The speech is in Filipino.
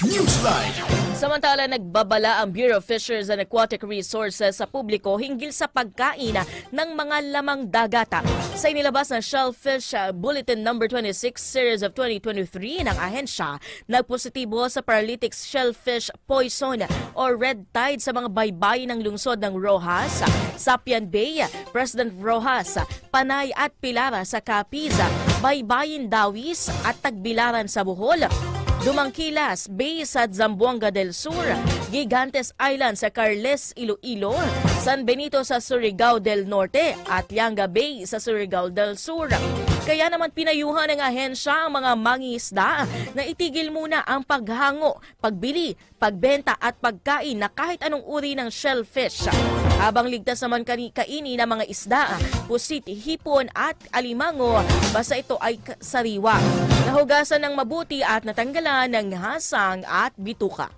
Newsline. Samantala, nagbabala ang Bureau of Fisheries and Aquatic Resources sa publiko hinggil sa pagkain ng mga lamang dagata. Sa inilabas na Shellfish uh, Bulletin No. 26 Series of 2023 ng ahensya, nagpositibo sa paralytic shellfish poison o red tide sa mga baybayin ng lungsod ng Rojas, Sapian Bay, President Rojas, Panay at Pilara sa Capiz, Baybayin Dawis at Tagbilaran sa Bohol, Dumangkilas, Bay sa Zamboanga del Sur, Gigantes Island sa Carles, Iloilo, San Benito sa Surigao del Norte at Lianga Bay sa Surigao del Sur. Kaya naman pinayuhan ng ahensya ang mga mangingisda na itigil muna ang paghango, pagbili, pagbenta at pagkain na kahit anong uri ng shellfish. Habang ligtas naman kani kaini ng mga isda, pusit, hipon at alimango basta ito ay sariwa. Nahugasan ng mabuti at natanggalan ng hasang at bituka.